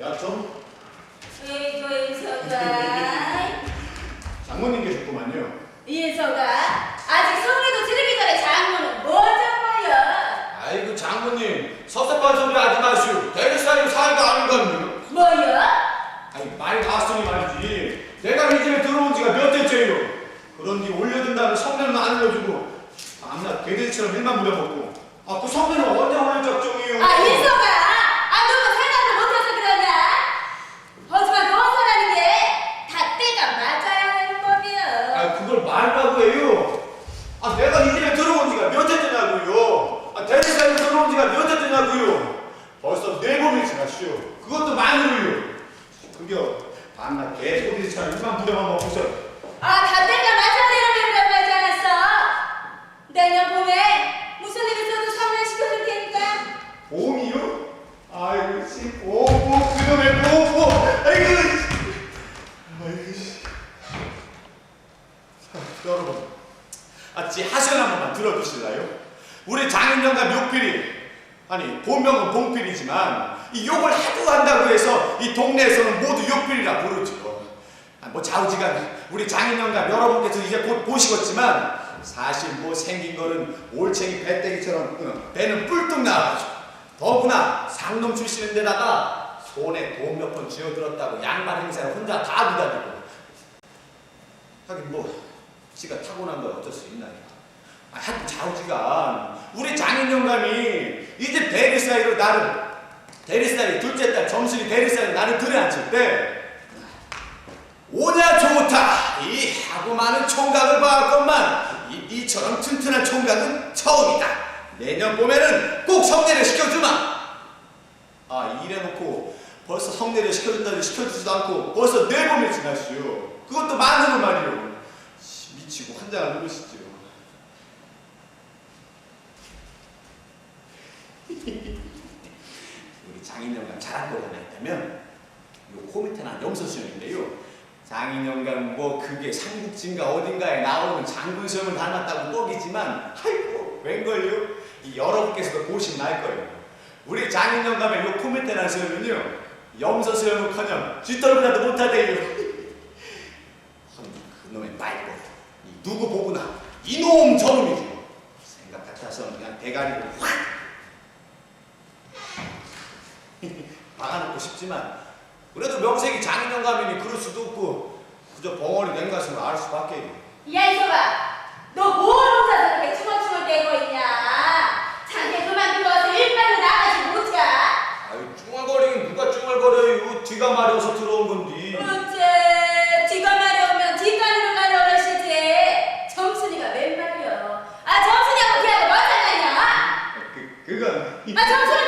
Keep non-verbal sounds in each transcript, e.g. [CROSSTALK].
야점 에이구 인서가 장모님 계셨구만요. 인서가 아직 소리도 지르기 전에 장모는 뭐죠 뭐요. 아이고 장모님. 섭섭한 소리 하지 마시오 대리사님 사이가 아닌가요 뭐요? 아니 말이 닿았으니 말이지. 내가 이 집에 들어온 지가 몇 대째요? 그런디 올려준다는 성내는 안 올려주고 밤낮 개돼지처럼 일만 부려먹고. 아그 성내는 언제 올릴 작정이에요? 아 인서가 아 너무 생각을 못해서 그러냐 하지만 노선하는 게 다 때가 맞아야 하는 법이요 아 그걸 말라고 해요 아 내가 이 집에 들어온 지가 몇 대째냐고요 아 대리사님 들어온 지가 몇 대째냐고요 벌써 지났시오. 그것도 많이요. 그겨 밤낮 개소리처럼 일만 부려먹고서 아다 때가 맞아야 되는 법이라고 하지 않았어 내년 봄에 무슨 일 있어도 성년시켜줄 테니까 봄이요? 아이고 씨, 봄, 봄, 그놈의 봄, 봄, 아이고, 씨. 아이고 씨. 자, 여러분, 아, 지 하소연 한 번만 들어주실래요? 우리 장인영과 묘필이, 아니 본명은 봉필이지만 이 욕을 하도 한다고 해서 이 동네에서는 모두 욕필이라 부르죠. 아, 뭐 좌우지간 우리 장인영과 여러분께서 이제 곧 보시겠지만 사실 뭐 생긴 거는 올챙이 배때기처럼 어, 배는 뿔뚝 나와가지고 더구나 출신인데다가 손에 돈 몇 번 쥐어들었다고 양말 행사를 혼자 다 부다니고. 하긴 뭐 지가 타고난 거 어쩔 수 있나요? 아, 하여튼 좌우지간 우리 장인 영감이 이제 대리사이로 나를 대리사이 둘째 딸 점순이 대리사이 나를 들여앉힐 때 오냐 좋다. 이 하고 많은 총각을 봐왔건만 이 니처럼 튼튼한 총각은 처음이다. 내년 봄에는 꼭 성례를 시켜주마 아 이래놓고 벌써 성례를 시켜준다니 시켜주지도 않고 벌써 네 봄이 지났시오. 그것도 말이오. 씨, 미치고 환장을 누르시지요. [LAUGHS] 우리 장인영감 자랑거리 하나 있다면 요 코미테나 염소수영인데요. 장인영감 뭐 그게 삼국진가 어딘가에 나오는 장군 수영을 닮았다고 뻑이지만 아이고 웬걸요? 이 여러분께서도 보시면 알 거예요 우리 장인영감의 요 코미테나 수영은요 염소 수영은커녕 쥐떨보다도 못하대요 [LAUGHS] 그놈의 말고 이 누구 보구나. 이놈 저놈이지 생각 같아서는 그냥 대가리로 확. [LAUGHS] 박아놓고 싶지만 그래도 명색이 장인영감이니 그럴 수도 없고 그저 벙어리 냉가슴을 알 수밖에. 야 인서가 너뭘 혼자서 그렇게 추멀추멀대고 있냐 장대 그만두고 와서 일반으로 나가지 못가 아유 쭈얼거리긴 누가 쭈얼 거려요 뒤가 마려워서 들어온 건디? 어째 뒤가 마려우면 뒷간으로 가려 그러시지 정순이가 웬 말이여. 아 정순이하고 걔하고 뭔 상관이야? 그, 그건 아 정순이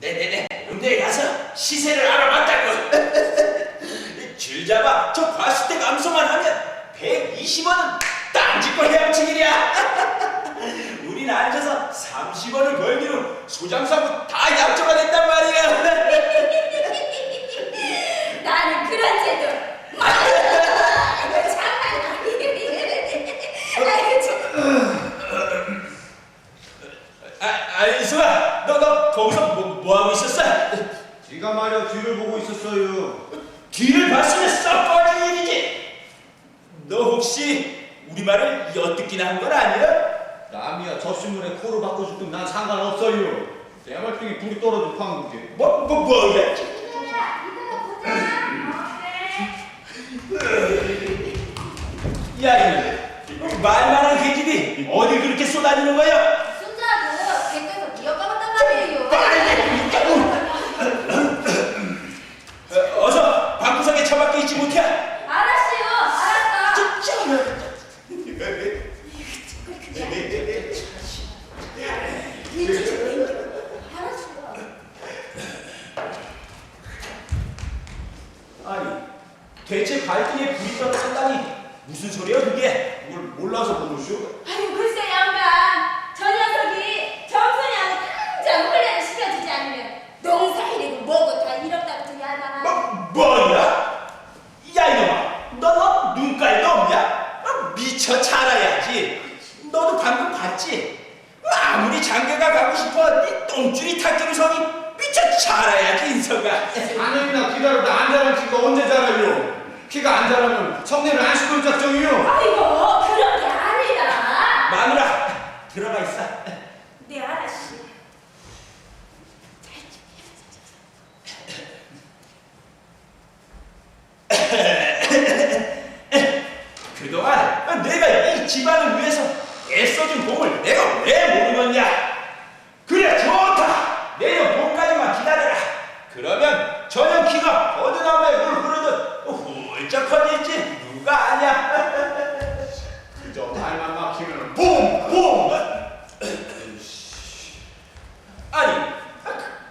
네네네. 음대에 네, 네. 가서 시세를 알아봤다고. [LAUGHS] 줄 잡아 저 과수대 감소만 하면 120원은 딴짓고 헤엄치기야. [LAUGHS] 우리는 앉아서 30원을 벌기로 소장사부터. 죽든 난 상관없어요. 내 말등에 불이 떨어져 판국에. 뭐, 뭐, 뭐 야? 야, 이 말만한 계집이 어디 그렇게 쏟아지는 거야? 순자도 객에서 기억 까먹단 말이에요. 어, 어서 방구석에 처박혀 있지 못해. 알았어요. 알았다. 알았어요. 아니, 대체 발등에 불이 떨어졌다니 무슨 소리야 그게? 그걸 몰라서 모르시오? 아유 글쎄 양반 저 녀석이 정선이하고 당장 훈련을 시켜주지 않으면 농사일이고 뭐고 다 이런다고 들이 하잖아 뭐, 뭐야? 야 이놈아, 너, 너 눈깔도 없냐? 어, 미쳐 자라야지. 너도 방금 봤지? 아무리 장가가 가고 싶어, 네 똥줄이 탁기로 성이 미쳐 자라야지 인서가. 4년이나 기다려도 안 자란 키가 언제 자라요? 키가 안 자라면 성내를 안 시킬 작정이요. 아이고 그런 게 아니라 마누라 들어가 있어. 네 알았어 [LAUGHS] 그동안 내가 이 집안을 위해서 애써준 공을 내가 왜 모르겠냐? 그래 좋다. 내년 봄까지만 기다려라. 그러면 전염키가 어느 나무에 물 흐르듯 훌쩍 커질지 누가 아냐? [LAUGHS] 그저 발만 막히면 봄! 봄! 아니 아,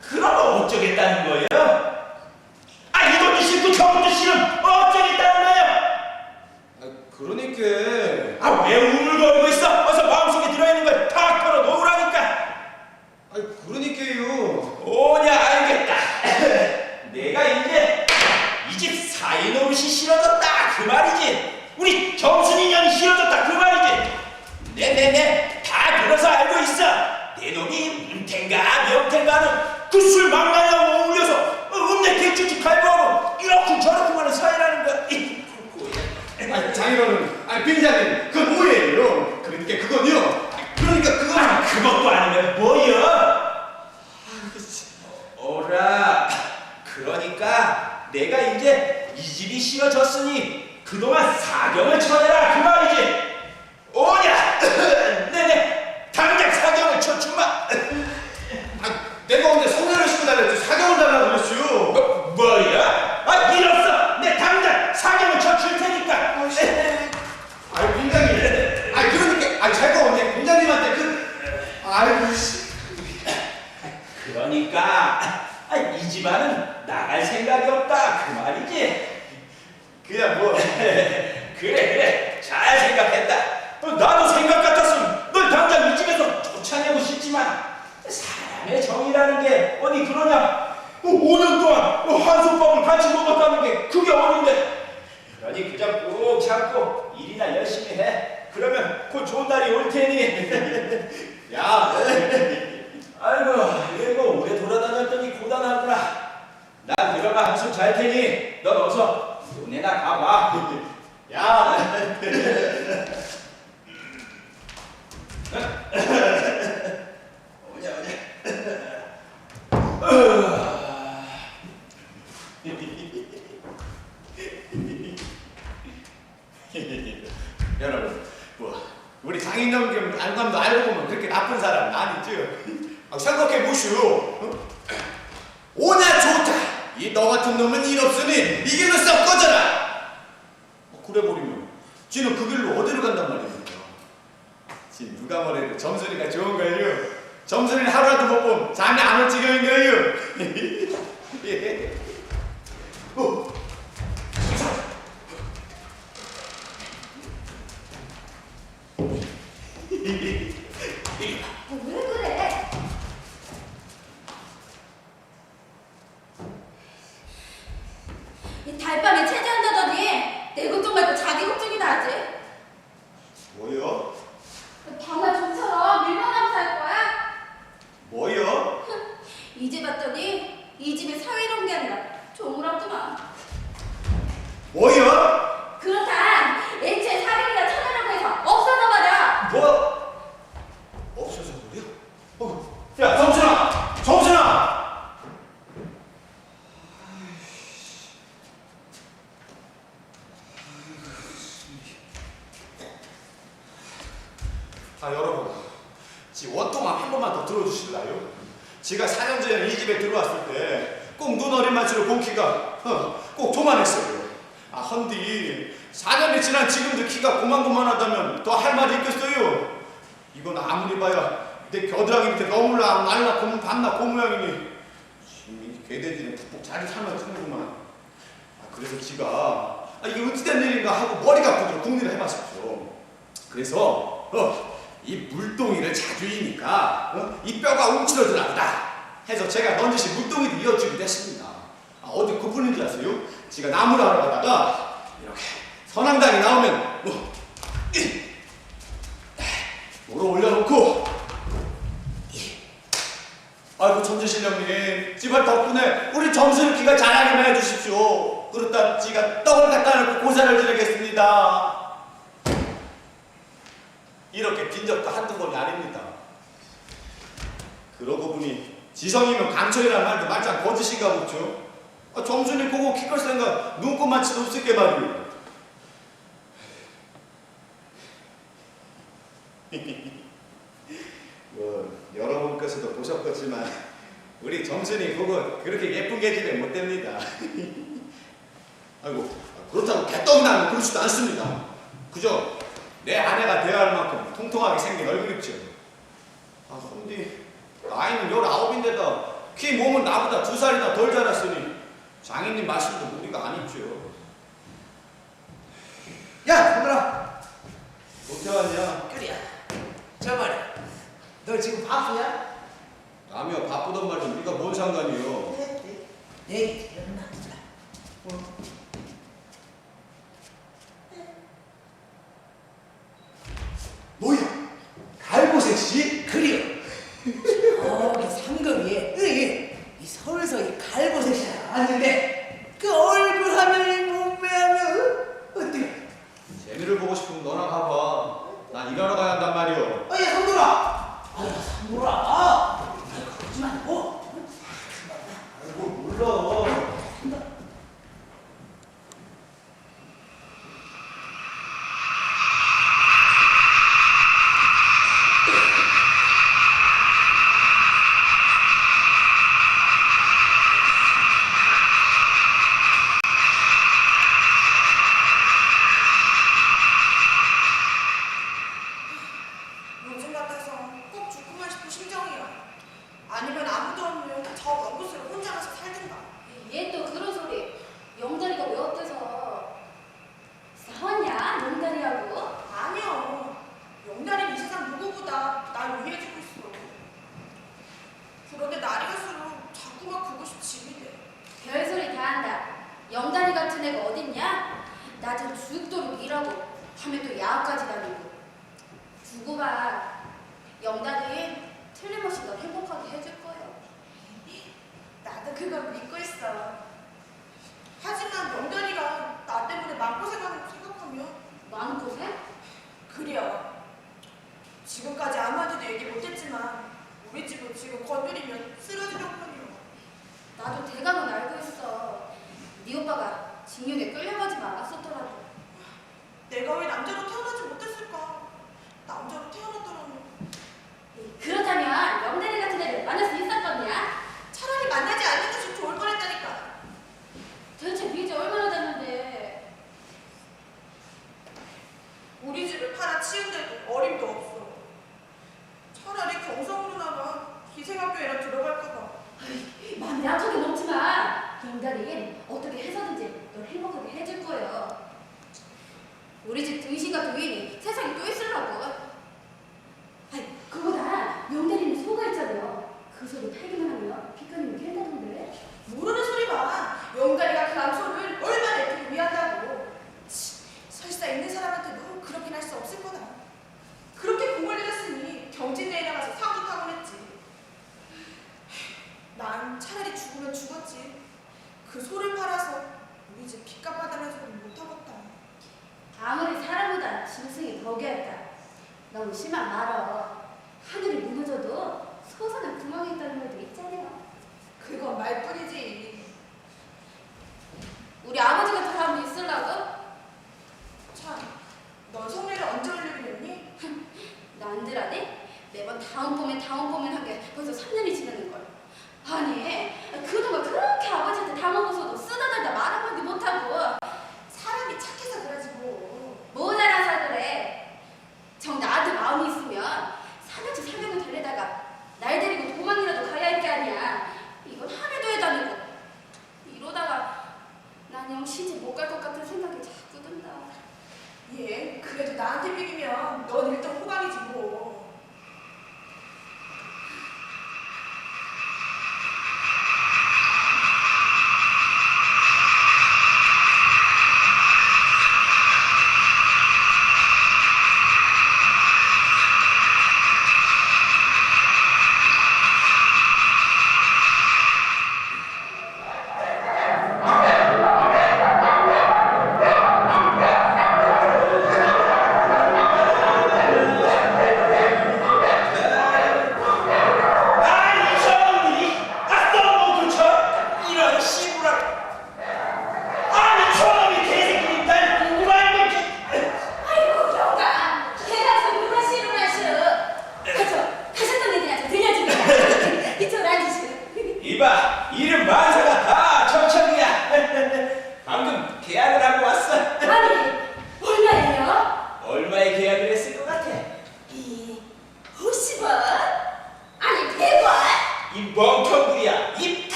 그, 그럼 어쩌겠다는 거예요? 아 이것도 싫고 저것도 싫음 어쩌겠다는 거예요? 아, 그러니까 아 왜 우물거리고 있어? 어서 마음속에 들어있는 걸 다 털어 놓으라니까. 아, 그러니까요. 오냐 알겠다. 내가 이제 이 집 사이 노릇이 싫어졌다 그 말이지. 우리 정순이 년이 싫어졌다 그 말이지. 네네네 다 들어서 알고 있어. 내 놈이 문텐가 명텐가는 그 술 망나니하고 어울려서 어, 음내 객주지 갈구하고 이렇게 저렇게만은 사이라는 거야. 이, 아, 장인어른, 아, 빈자님, 그건 오해예요. 그러니까 그건요. 아, 그러니까 그건 아, 그것도 아니면 뭐여? 오라. 그러니까 내가 이제 이 집이 싫어졌으니 그동안 사경을 쳐내라 그 말이지. 오냐? [LAUGHS] 네네. 당장 사경을 쳐주마. 아, 내가 언제 성내를 시켜 달랬지 사경을 달라고 그랬어요. 뭐, 뭐야? 아 이랬어. 내 당장 사경을 쳐줄 테니까. 아, 빈장님. 아, 그러니까 아, 제가 언제 빈장님한테 그 아이고 씨. 그러니까 아, 이 집안은 나갈 생각이 없다 그 말이지. 그냥 뭐 [LAUGHS] 그래 그래. 잘 생각했다. 어, 나도 생각 같았으면 널 당장 이 집에서 쫓아내고 싶지만 사람의 정이라는 게 어디 그러냐? 어, 5년 동안 어, 한솥밥을 같이 먹었다는 게 그게 어딘데? 그러니 그저 꾹 참고 일이나 열심히 해. 그러면 곧 좋은 날이 올 테니. [LAUGHS] 야, [LAUGHS] 아이고 이거 오래 돌아다녔더니 고단하구나. 난 들어가 한숨 잘 테니 넌 어서 논에나 가봐 [LAUGHS] 야. [LAUGHS] 오냐 [LAUGHS] 여러분, 뭐 우리 장인어른 안감도 알고 보면 그렇게 나쁜 사람은 아니죠. 아, 생각해 보시오. 어? 오냐 좋다. 이 너 같은 놈은 일 없으니 이 길로 썩 꺼져라. 어, 그래 버리면 지는 그 길로 어디로 간단 말입니까? 지 누가 뭐래도 점순이가 좋은 거예요. 점순이는 하루라도 못 보면 잠이 안 올 지경인 거예요. [LAUGHS] 봤더니 이 집에 사위로운 게 아니라 조물었구만. 뭐야? 그렇다. 애초에 사위가 천하라고 해서 없어져 버려. 뭐? 없어서 그래요? 어, 야, 정순아! 정순아! 아, 여러분. 지 원동안 한 번만 더 들어주실래요? 제가 4년 전에 이 집에 들어왔을 때 꼭 눈 어린 맛으로 본키가 어, 꼭 조만했어요. 아, 헌디 4년이 지난 지금도 키가 고만고만하다면 더 할 말이 있겠어요? 이건 아무리 봐야 내 겨드랑이 밑에 너물나 날라 고문 밤나 고모양이니 지금 개돼지는 푹푹 자리 살만 트는구만 아 그래서 지가 아 이게 어찌된 일인가 하고 머리가 아프도록 궁리를 해봤었죠 그래서 어, 이 물동이를 자주 이니까 어, 이 뼈가 움츠러들었다. 해서 제가 넌지시 물동이를 이어주기도 했습니다. 아 어디 그뿐인 줄 아세요? 지가 나무를 하러 가다가 이렇게 선앙당이 나오면 뭐 이, 물어 올려놓고 아이고 천재신령님 집안 덕분에 우리 정순기가 자라기만 해주십시오. 그렇다 지가 떡을 갖다 놓고 고사를 드리겠습니다 이렇게 빈 적도 한두 번이 아닙니다 그러고 보니 지성이면 강철이란 말도 말짱 거짓인가 보죠 아, 정순이 보고 키클 생각 눈꼽만치도 없을 게 말이에요 [LAUGHS] 뭐 여러분께서도 보셨겠지만 우리 정순이 그거 그렇게 예쁜 계집애 못 됩니다. 아이고 그렇다고 개떡이 나면 그렇지도 않습니다. 그저 내 아내가 되어야 할 만큼 통통하게 생긴 얼굴이죠. 아 근데 나이는 열아홉인데다 키 몸은 나보다 두 살이나 덜 자랐으니 장인님 말씀도 무리가 아니죠. 야, 상들아. 어떻게 하냐? 그래야. 저 말이야. 너 지금 바쁘냐? 남이야 바쁘단 말이지 네가 뭔 상관이요? 얘기 들었나? 뭐야? 갈고색씨? 그래요. 거기 상금이에 으이, 이 서울서 이 갈고색이 아는데 그 얼굴 하면 이 몸매 하면 어떻게? 재미를 보고 싶으면 너나 가봐. 난 일하러 가야 한단 말이오. 어, 야, 상돌아. 아, 야, 상돌아. 그러지 말고. 아이고 몰라. 요즘 같아서 꼭 죽고만 싶은 심정이야. 아니면 아무도 없는 저 먼 곳으로 혼자 가서 살든가. 얘 또 그런 소리. 영다리가 왜 어때서? 싸웠냐? 영다리하고? 아니요. 영달이 이 세상 누구보다 날 위해주고 있어. 그런데 날이 갈수록 자꾸만 그곳이 짐이 돼. 별소리 다 한다. 영다리 같은 애가 어딨냐? 낮은 죽도록 일하고 밤에 또 야까지 다니고. 두고 봐. 영다리 틀림없이 널 행복하게 해줄 거야. 나도 그걸 믿고 있어. 하지만 영달이가 나 때문에 마음고생하는 거 생각하면 마음고생? 그래요. 지금까지 아무한테도 얘기 못했지만 우리 집은 지금 건드리면 쓰러질 형편이요. 나도 대강은 알고 있어. 네 오빠가 징역에 끌려가지 말았었더라도. 내가 왜 남자로 태어나지 못했을까? 남자로 태어났더라면 그렇다면 영다리 같은 애를 만날 수 있었겠냐? 차라리 만나지 않는 것이 좋을 뻔했다니까. 대체 빚이 얼마나 되는데? 우리 집을 팔아 치운데도 어림도 없어. 차라리 경성으로 나가 기생학교에나 들어갈까봐. 마음 약하게 먹지만 인간에겐 어떻게 해서든지 널 행복하게 해줄 거예요. 우리 집 등신과 도인이 세상에 또 있으려고. 아니, 그보다 영대리는 소가 있잖아요. 그 소리 팔기만 하면 빛가림이 깬다던데. 모르는 소리가 영달이가 그 암소를 얼마나 애들이 위한다고. 치, 설사 있는 사람한테도 그렇게 할수 없을 거다. 그렇게 공을 내렸으니 경진대에 나가서 사고 타고 했지. 난 차라리 죽으면 죽었지. 그 소를 팔아서 우리 집 빚값 받으려서도 못하겠다. 아무리 사람보다 짐승이 더 귀하다. 너무 심한 말어. 하늘이 무너져도 소선한 구멍이 있다는 말도 있잖아.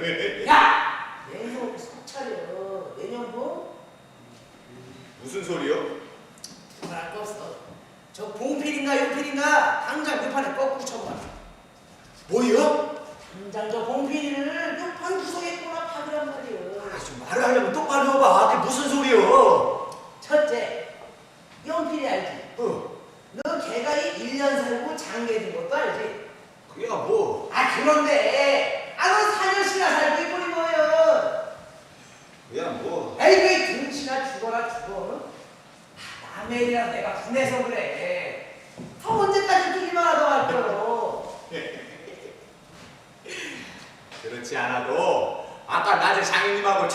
Amen. [LAUGHS]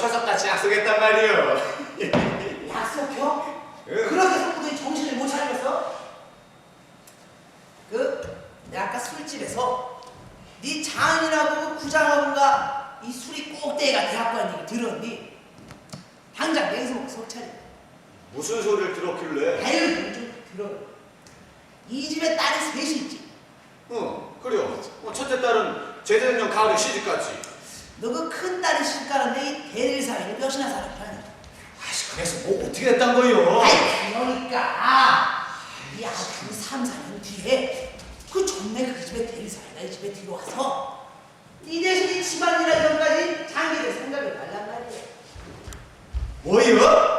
さたち遊げたまるよ。 70만이라 전까지 장기를 생각을 말란 말이에요. 뭐요?